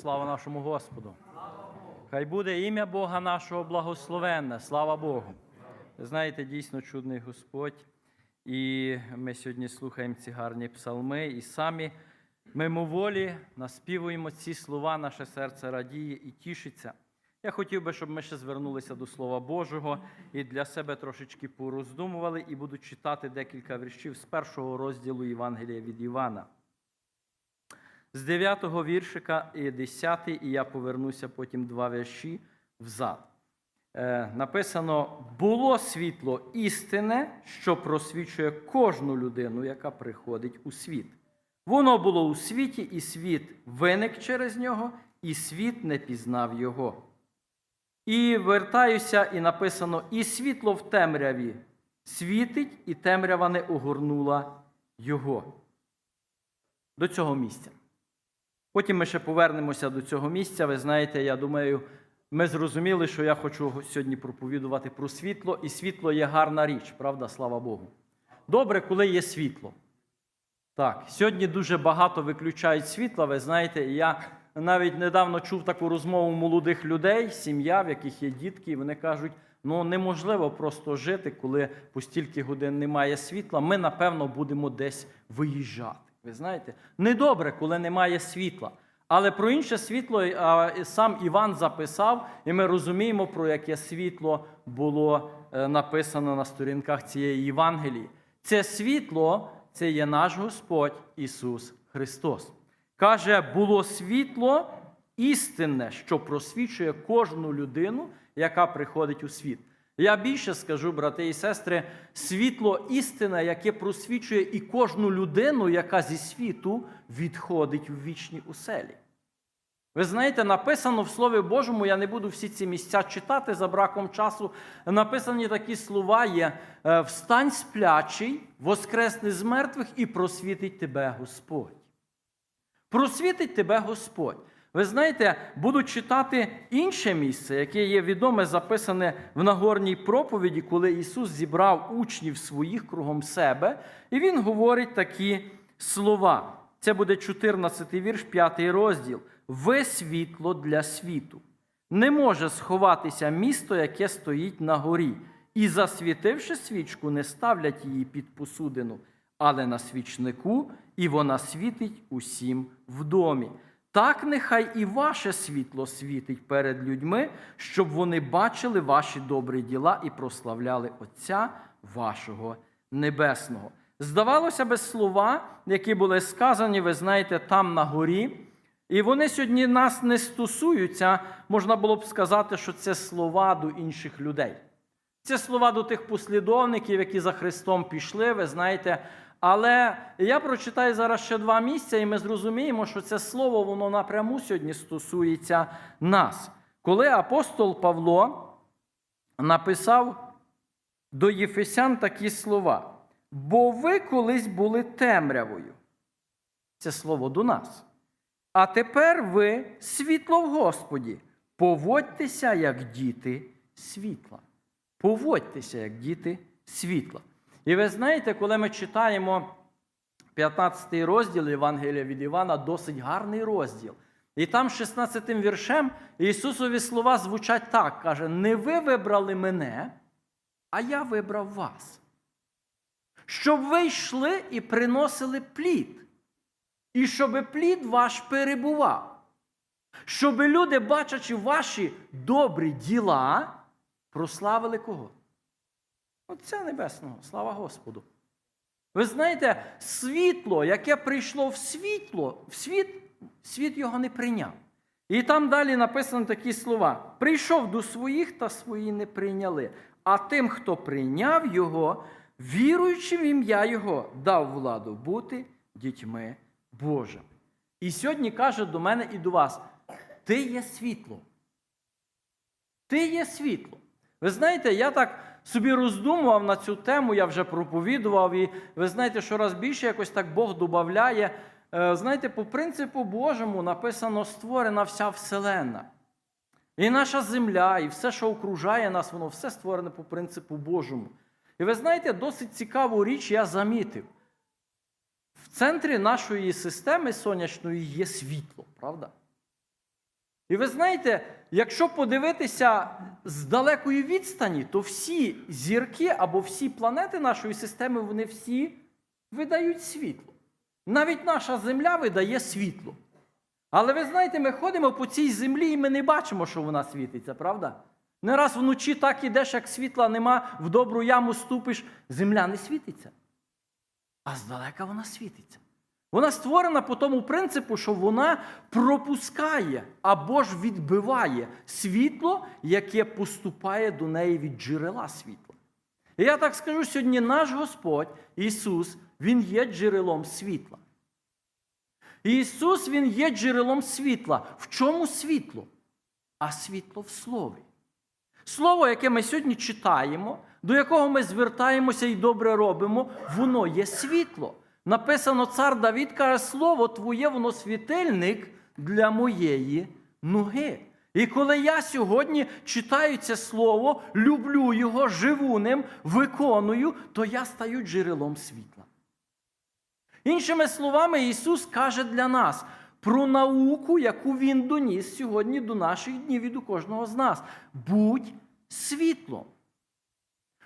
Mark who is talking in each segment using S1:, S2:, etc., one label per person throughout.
S1: Слава нашому Господу. Хай буде ім'я Бога нашого благословенне. Слава Богу. Ви знаєте, дійсно чудний Господь. І ми сьогодні слухаємо ці гарні псалми, і самі мимоволі наспівуємо ці слова, наше серце радіє і тішиться. Я хотів би, щоб ми ще звернулися до Слова Божого і для себе трошечки пороздумували, і буду читати декілька віршів з першого розділу Євангелія від Івана. З 9 віршика і 10, і я повернуся потім два вірші взад. Е, написано: було світло істине, що просвічує кожну людину, яка приходить у світ. Воно було у світі, і світ виник через нього, і світ не пізнав його. І вертаюся, і написано: і світло в темряві світить, і темрява не огорнула його. До цього місця. Потім ми ще повернемося до цього місця. Ви знаєте, я думаю, ми зрозуміли, що я хочу сьогодні проповідувати про світло, і світло є гарна річ, правда, слава Богу. Добре, коли є світло. Так, сьогодні дуже багато виключають світла. Ви знаєте, я навіть недавно чув таку розмову молодих людей, сім'я, в яких є дітки, і вони кажуть, ну неможливо просто жити, коли по стільки годин немає світла. Ми, напевно, будемо десь виїжджати. Ви знаєте, недобре, коли немає світла. Але про інше світло сам Іван записав, і ми розуміємо, про яке світло було е, написано на сторінках цієї Євангелії. Це світло це є наш Господь Ісус Христос. Каже, було світло істинне, що просвічує кожну людину, яка приходить у світ. Я більше скажу, брати і сестри, світло істина, яке просвічує і кожну людину, яка зі світу відходить в вічні оселі. Ви знаєте, написано в Слові Божому, я не буду всі ці місця читати за браком часу. Написані такі слова є: е, встань сплячий, воскресни з мертвих і просвітить тебе Господь. Просвітить тебе Господь. Ви знаєте, буду читати інше місце, яке є відоме, записане в Нагорній проповіді, коли Ісус зібрав учнів своїх кругом себе, і Він говорить такі слова. Це буде 14 вірш, 5 розділ. Ви світло для світу. Не може сховатися місто, яке стоїть на горі, і, засвітивши свічку, не ставлять її під посудину, але на свічнику, і вона світить усім в домі. Так нехай і ваше світло світить перед людьми, щоб вони бачили ваші добрі діла і прославляли Отця вашого Небесного. Здавалося би, слова, які були сказані, ви знаєте, там на горі. І вони сьогодні нас не стосуються, можна було б сказати, що це слова до інших людей. Це слова до тих послідовників, які за Христом пішли, ви знаєте. Але я прочитаю зараз ще два місця, і ми зрозуміємо, що це слово воно напряму сьогодні стосується нас. Коли апостол Павло написав до Єфесян такі слова: бо ви колись були темрявою. Це слово до нас. А тепер ви світло в Господі. Поводьтеся, як діти світла. Поводьтеся, як діти світла. І ви знаєте, коли ми читаємо 15 розділ Євангелія від Івана, досить гарний розділ. І там 16 віршем Ісусові слова звучать так: каже: Не ви вибрали мене, а я вибрав вас. Щоб ви йшли і приносили плід. І щоб плід ваш перебував. Щоб люди, бачачи ваші добрі діла, прославили кого? Отця Небесного, слава Господу. Ви знаєте, світло, яке прийшло в світло, в світ, світ його не прийняв. І там далі написано такі слова: прийшов до своїх, та свої не прийняли. А тим, хто прийняв його, віруючи в ім'я Його, дав владу бути дітьми Божими. І сьогодні каже до мене і до вас: ти є світло. Ти є світло. Ви знаєте, я так собі роздумував на цю тему, я вже проповідував, і ви знаєте, що раз більше якось так Бог додає. Знаєте, по принципу Божому написано створена вся Вселенна. І наша земля, і все, що окружає нас, воно все створене по принципу Божому. І ви знаєте, досить цікаву річ я замітив. В центрі нашої системи сонячної є світло, правда? І ви знаєте, якщо подивитися з далекої відстані, то всі зірки або всі планети нашої системи, вони всі видають світло. Навіть наша Земля видає світло. Але ви знаєте, ми ходимо по цій землі і ми не бачимо, що вона світиться, правда? Не раз вночі так ідеш, як світла нема, в добру яму ступиш, земля не світиться. А здалека вона світиться. Вона створена по тому принципу, що вона пропускає або ж відбиває світло, яке поступає до неї від джерела світла. І я так скажу, сьогодні наш Господь Ісус, Він є джерелом світла. Ісус Він є джерелом світла. В чому світло? А світло в Слові. Слово, яке ми сьогодні читаємо, до якого ми звертаємося і добре робимо, воно є світло. Написано, цар Давід каже, слово твоє, воно світильник для моєї ноги. І коли я сьогодні читаю це слово, люблю його, живу ним, виконую, то я стаю джерелом світла. Іншими словами, Ісус каже для нас про науку, яку Він доніс сьогодні до наших днів і до кожного з нас. Будь світлом.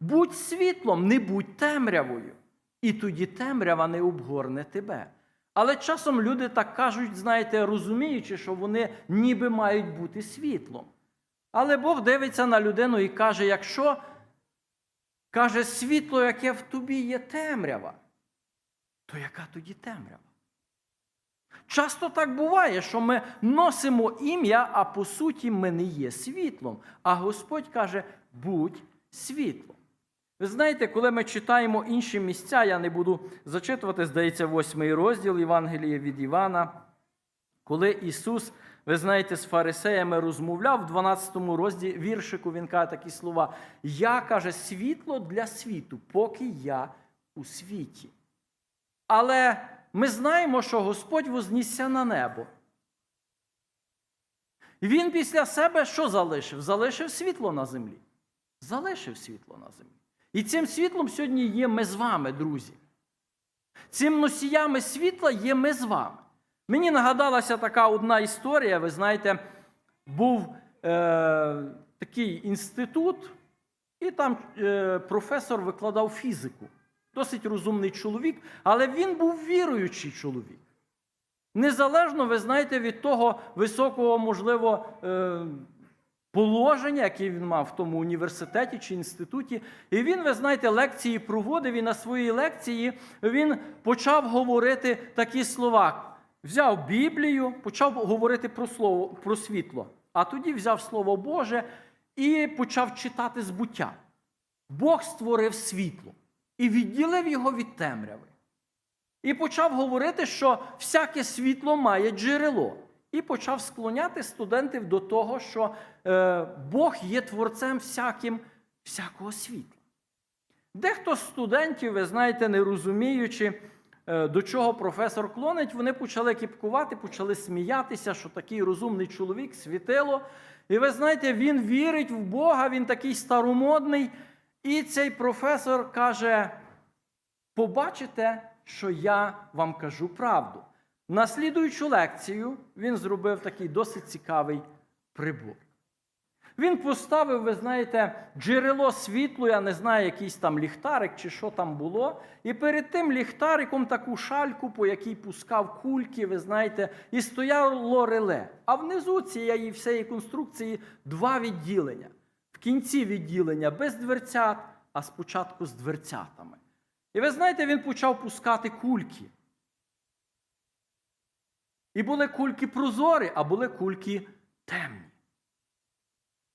S1: Будь світлом, не будь темрявою. І тоді темрява не обгорне тебе. Але часом люди так кажуть, знаєте, розуміючи, що вони ніби мають бути світлом. Але Бог дивиться на людину і каже: якщо каже, світло, яке в тобі є темрява, то яка тоді темрява? Часто так буває, що ми носимо ім'я, а по суті ми не є світлом. А Господь каже: будь світлом. Ви знаєте, коли ми читаємо інші місця, я не буду зачитувати, здається, восьмий розділ Євангелія від Івана, коли Ісус, ви знаєте, з фарисеями розмовляв в 12 розділі віршику, він каже такі слова: Я каже, світло для світу, поки я у світі. Але ми знаємо, що Господь вознісся на небо. Він після себе що залишив? Залишив світло на землі. Залишив світло на землі. І цим світлом сьогодні є ми з вами, друзі. Цим носіями світла є ми з вами. Мені нагадалася така одна історія. Ви знаєте, був е, такий інститут, і там е, професор викладав фізику. Досить розумний чоловік, але він був віруючий чоловік. Незалежно, ви знаєте, від того високого, можливо, е, положення, яке він мав в тому університеті чи інституті. І він, ви знаєте, лекції проводив, і на своїй лекції він почав говорити такі слова. Взяв Біблію, почав говорити про слово, про світло, а тоді взяв Слово Боже і почав читати збуття. Бог створив світло і відділив його від темряви. І почав говорити, що всяке світло має джерело. І почав склоняти студентів до того, що е, Бог є творцем всяким, всякого світла. Дехто з студентів, ви знаєте, не розуміючи, е, до чого професор клонить, вони почали кіпкувати, почали сміятися, що такий розумний чоловік світило. І ви знаєте, він вірить в Бога, він такий старомодний. І цей професор каже: побачите, що я вам кажу правду. На слідуючу лекцію він зробив такий досить цікавий прибор. Він поставив, ви знаєте, джерело світло, я не знаю, якийсь там ліхтарик чи що там було. І перед тим ліхтариком таку шальку, по якій пускав кульки, ви знаєте, і стояло реле. А внизу цієї всієї конструкції два відділення. В кінці відділення без дверцят, а спочатку з дверцятами. І ви знаєте, він почав пускати кульки. І були кульки прозорі, а були кульки темні.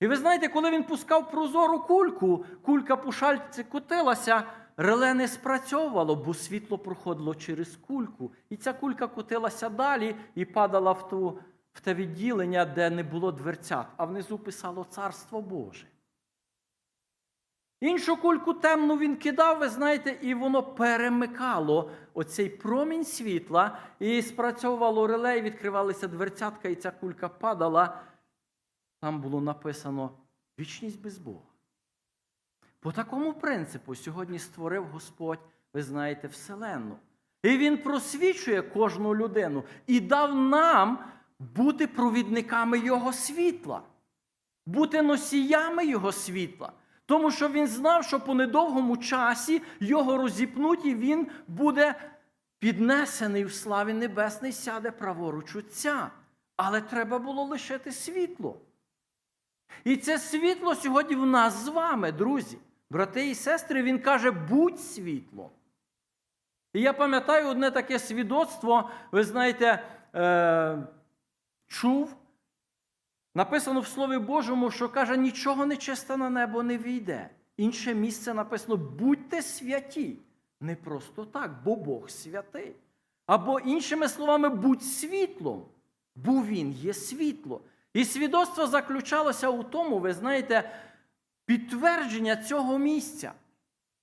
S1: І ви знаєте, коли він пускав прозору кульку, кулька по шальці котилася, реле не спрацьовувало, бо світло проходило через кульку. І ця кулька котилася далі і падала в, ту, в те відділення, де не було дверцят, а внизу писало Царство Боже. Іншу кульку темну він кидав, ви знаєте, і воно перемикало оцей промінь світла, і спрацьовувало реле, і відкривалися дверцятка, і ця кулька падала. Там було написано вічність без Бога. По такому принципу сьогодні створив Господь, ви знаєте, Вселенну. І Він просвічує кожну людину і дав нам бути провідниками Його світла, бути носіями Його світла. Тому що він знав, що по недовгому часі його розіпнуть, і він буде піднесений в славі небесний, сяде праворуч Отця. Але треба було лишити світло. І це світло сьогодні в нас з вами, друзі, брати і сестри, він каже: будь світлом. І я пам'ятаю одне таке свідоцтво, ви знаєте, е, чув. Написано в Слові Божому, що каже, нічого нечисте на небо не війде. Інше місце написано: будьте святі. Не просто так, бо Бог святий. Або іншими словами, будь світлом, бо Він є світло. І свідоцтво заключалося у тому, ви знаєте, підтвердження цього місця.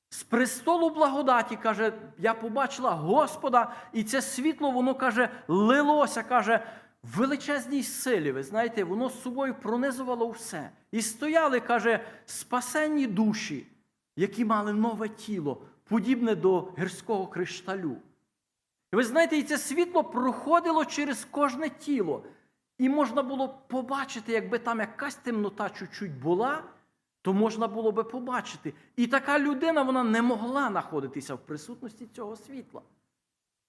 S1: З престолу благодаті, каже, я побачила Господа, і це світло, воно каже, лилося, каже, величезній силі. Ви знаєте, воно з собою пронизувало все. І стояли, каже, спасенні душі, які мали нове тіло, подібне до гірського кришталю. І ви знаєте, і це світло проходило через кожне тіло. І можна було побачити, якби там якась темнота чуть-чуть була, то можна було би побачити. І така людина вона не могла знаходитися в присутності цього світла.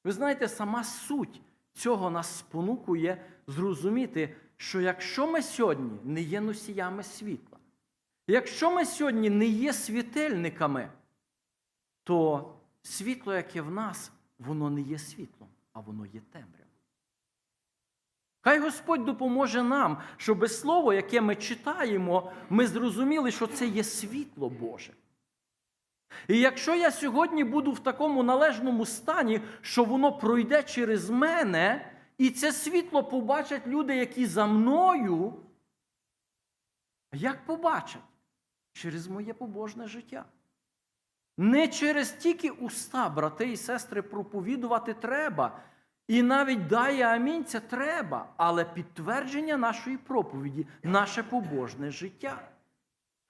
S1: Ви знаєте, сама суть цього нас спонукує зрозуміти, що якщо ми сьогодні не є носіями світла, якщо ми сьогодні не є світильниками, то світло, яке в нас, воно не є світлом, а воно є темрявою. Хай Господь допоможе нам, щоб слово, яке ми читаємо, ми зрозуміли, що це є світло Боже. І якщо я сьогодні буду в такому належному стані, що воно пройде через мене, і це світло побачать люди, які за мною, як побачать? Через моє побожне життя. Не через тільки уста, брати і сестри, проповідувати треба. І навіть дає амінь, це треба, але підтвердження нашої проповіді, наше побожне життя.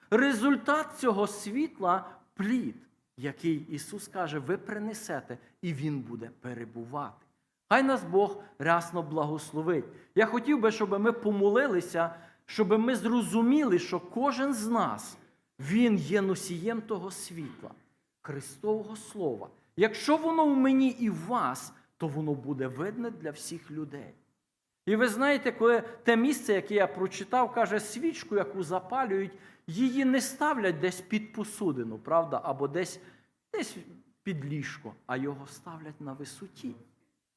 S1: Результат цього світла плід, який Ісус каже, ви принесете, і Він буде перебувати. Хай нас Бог рясно благословить. Я хотів би, щоб ми помолилися, щоб ми зрозуміли, що кожен з нас, Він є носієм того світла, Христового Слова. Якщо воно в мені і в вас, то воно буде видне для всіх людей. І ви знаєте, коли те місце, яке я прочитав, каже, свічку, яку запалюють, її не ставлять десь під посудину, правда, або десь, десь під ліжко, а його ставлять на висоті.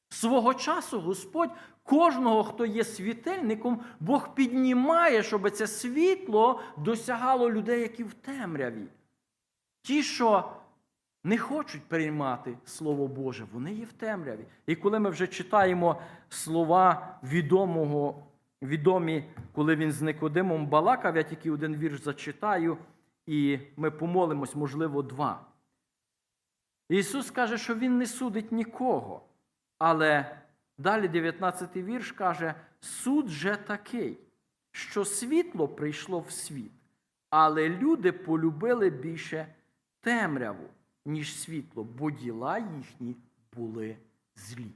S1: Свого часу Господь кожного, хто є світильником, Бог піднімає, щоб це світло досягало людей, які в темряві. Ті, що не хочуть приймати Слово Боже, вони є в темряві. І коли ми вже читаємо слова відомого, відомі, коли він з Никодимом балакав, я тільки один вірш зачитаю, і ми помолимось, можливо, два. Ісус каже, що Він не судить нікого. Але далі 19 вірш каже: суд же такий, що світло прийшло в світ, але люди полюбили більше темряву, ніж світло, бо діла їхні були злі.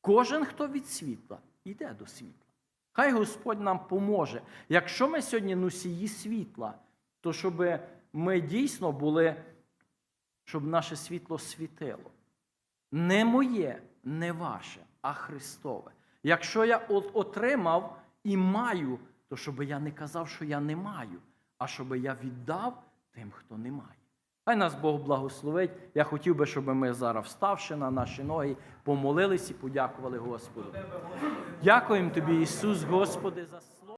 S1: Кожен, хто від світла, йде до світла. Хай Господь нам поможе. Якщо ми сьогодні носії світла, то щоб ми дійсно були, щоб наше світло світило. Не моє, не ваше, а Христове. Якщо я отримав і маю, то щоб я не казав, що я не маю, а щоб я віддав тим, хто не має. Хай нас Бог благословить. Я хотів би, щоб ми зараз, вставши на наші ноги, помолились і подякували Господу. Дякуємо тобі, Ісус, Господи, за